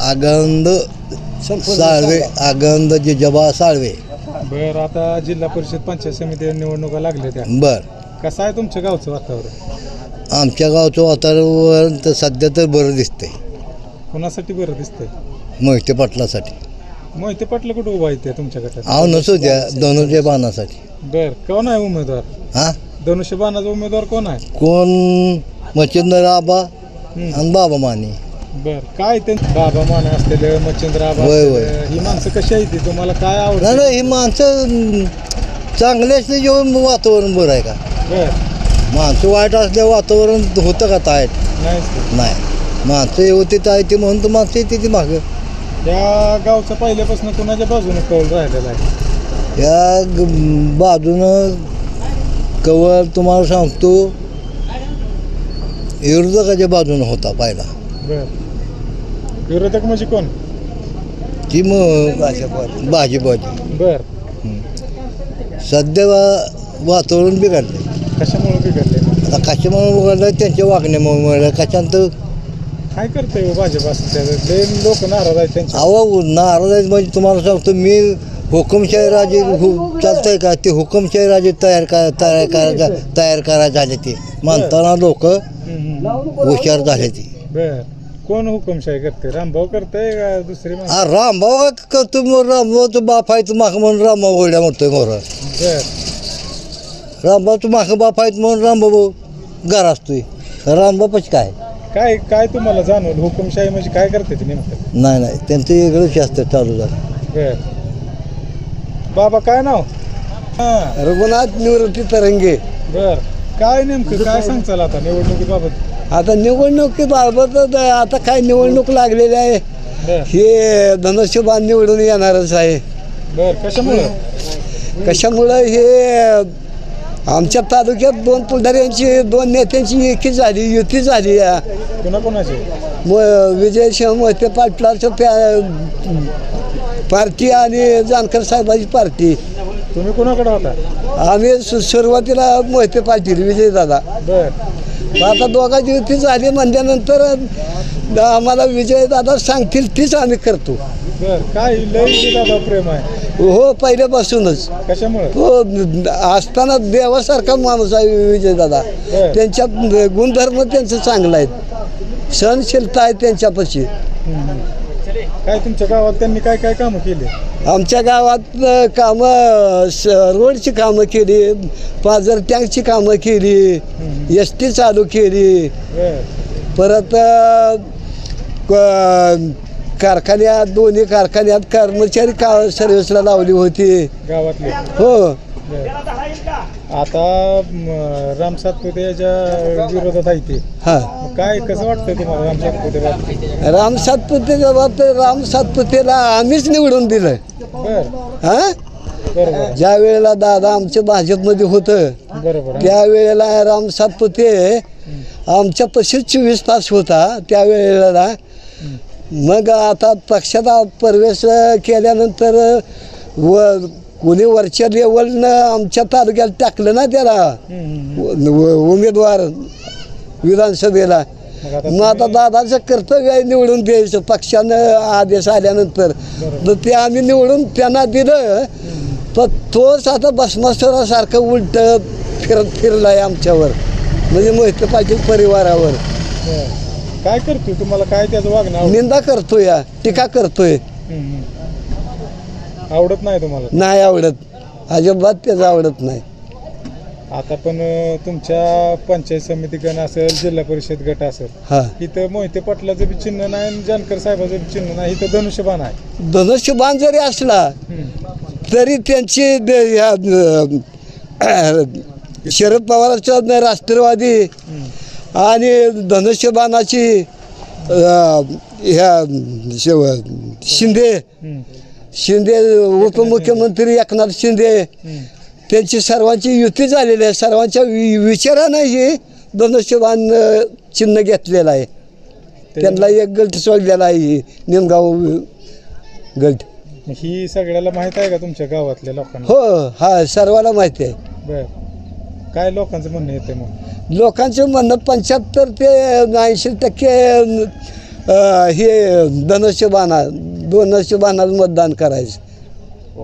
आगंद साळवे आगंद जिजाबा साळवे. बर आता जिल्हा परिषद पंचायत समिती निवडणुका लागल्या त्या. बर. कसं आहे तुमच्या गावचं वातावरण? आमच्या गावचं वातावरण तर सध्या तर बरं दिसतंय. कोणासाठी बरं दिसतंय? मोहिते पाटलासाठी. मोहिते पाटलं कुठं उभा आहे त्या तुमच्या गटात? आव नसू द्या धनुजय बाणासाठी. बर कोण आहे उमेदवार? हा? धनुष्यबाणाचा उमेदवार कोण आहे? कोण? मच्छिंद्र आबा हम्म. आणि बाबा माने. बर काय ते बाबा माने असलेलं मच्छिंद्र आबा होय, होय. असलेलं, ही माणसं कशी आहे ती? तुम्हाला काय नाही आवडतं? नाही ही माणसं अं, चांगले असले जेवण वातावरण बरं आहे का? बर. माणसं वाईट असल्या वातावरण होतं का तायट नाही नाही. माणसं होती ताय ती म्हणून तर माणसं येते ती मागं. या गावचं पहिल्यापासून कुणाच्या बाजूने कौल राहिलेला आहे? या ग- बाजूनं कवर तुम्हाला सांगतो विरोधकाच्या बाजूनं होता पहिला. बर. विरोधक म्हणजे कोण? ती मग भाजपवादी बर. सध्या वा- वातावरण बिघडलं कशामुळे बिघडले आता कशामुळे बिघडलं त्यांच्या वागण्यामुळे मिळालं कशानंतर काय करतंय हो भाजप असं त्याचं लय लोक नाराज आहेत त्यांच्या अहो नाराज आहेत म्हणजे तुम्हाला सांगतो मी हुकुमशाही राजे हु चालतंय का? ते हुकुमशाही राजे तयार का तयार करा तयार करा झाले ते. म्हणताना लोक हम्म, हम्म. हुशार झाले ते. बर. कोण हुकुमशाही करते रामभाऊ करते का दुसरी माणसं? हा रामभाऊ करतो मग रामभाऊचं बाप आहे तर माग म्हणून रामभाऊ ओढ्या म्हणतोय मोर. बर. रामभाऊचं माग बाप आहेत म्हणून रामभाऊ घर असतोय. रामबापाच काय? काय काय तुम्हाला जाणवलं? हुकुमशाही म्हणजे काय करते ते नेमकं? नाही नाही त्यांचं वेगळं शास्त्र चालू झालं. बर. बाबा काय नाव? हा. रघुनाथ निवृत्ती तरंगे. बर. काय नेमकं? काय सांगचाल आता निवडणुकीबाबत? आता निवडणुकीबाबत आता काय निवडणूक लागलेली आहे. हे धनुष्यबाण निवडून येणारच आहे. कशामुळं? कशामुळं हे आमच्या तालुक्यात दोन पुढाऱ्यांची दोन नेत्यांची एकी झाली युती झाली विजय शिव मोहिते पाटलाचं प्या पार्टी आणि जानकर साहेबाची पार्टी. तुम्ही कोणाकडे होता? आम्ही सुरुवातीला मोहिते पाटील विजयदादा आता दोघांची युती झाली म्हणल्यानंतर आम्हाला विजयदादा सांगतील तीच आम्ही करतो. काय दादा प्रेम आहे? हो पहिल्यापासूनच. कशामुळं? हो असताना देवासारखा माणूस आहे विजयदादा. त्यांच्या गुणधर्म त्यांचं चांगलं आहेत. सहनशीलता आहे त्यांच्यापाशी. काय तुमच्या गावात त्यांनी काय काय कामं केली? आमच्या गावात कामं स रोडची कामं केली पाजर टँकची कामं केली. एस टी चालू केली. परत अ, क- कारखान्यात दोन्ही कारखान्यात कर्मचारी का सर्व्हिसला लावली होती. गावातले. हो. आता म, राम विरोधात आहे ते. हां. काय कसं वाटतंय तुम्हाला राम सातपुते बाबतीत? राम सातपुतेच्या बाबतीत राम सातपुतेला आम्हीच निवडून दिलं बर. हां? बरोबर. ज्या वेळेला दादा आमच्या भाजपमध्ये होतं बरोबर. त्यावेळेला राम सातपुते आमच्या पशीच चोवीस तास होता त्यावेळेला मग आता पक्षात प्रवेश केल्यानंतर व कोणी वरच्या लेवलनं आमच्या तालुक्यात टाकलं ना त्याला. उ- उमेदवार विधानसभेला. मग आता दादाचं कर्तव्य आहे निवडून द्यायचं. पक्षानं आदेश आल्यानंतर. तर ते आम्ही निवडून त्यांना दिलं. तर तोच आता भस्मासुरासारखं उलट फिरत फिरलाय आमच्यावर. म्हणजे मोहिते पाटील परिवारावर. काय करतोय तुम्हाला? काय त्याचं वागणं? आवडत निंदा करतोय या. टीका करतोय. हम्म, हम्म. आवडत नाही तुम्हाला नाही आवडत अजिबात त्याचं आवडत नाही आता पण अं, तुमच्या पंचायत समिती गण असेल जिल्हा परिषद गट असेल हा इथं मोहिते पाटलाचं बी चिन्ह नाही आणि जानकर साहेबाचं बी चिन्ह नाही इथं धनुष्यबाण आहे धनुष्यबाण जरी असला हम्म. तरी त्यांची द- ह्या, अ, शरद पवारांचा न- राष्ट्रवादी हम्म. आणि धनुष्यबाणाची अ, ह्या शिव शिंदे हम्म. शिंदे उपमुख्यमंत्री एकनाथ शिंदे. त्यांची सर्वांची युती झालेली आहे. सर्वांच्या वि विचारानं ही धनुष्यबाण चिन्ह घेतलेलं आहे. त्यांना एक गट सोडलेला आहे निमगाव गट ही सगळ्याला माहीत आहे का तुमच्या गावातल्या लोकांना? हो हा सर्वांना माहिती आहे. बर. काय लोकांचं म्हणणं येते मग? लोकांचं म्हणणं पंच्याहत्तर ते ऐंशी टक्के अ, हे धनुष्यबाणा धनुष्यबाणाला मतदान करायचं.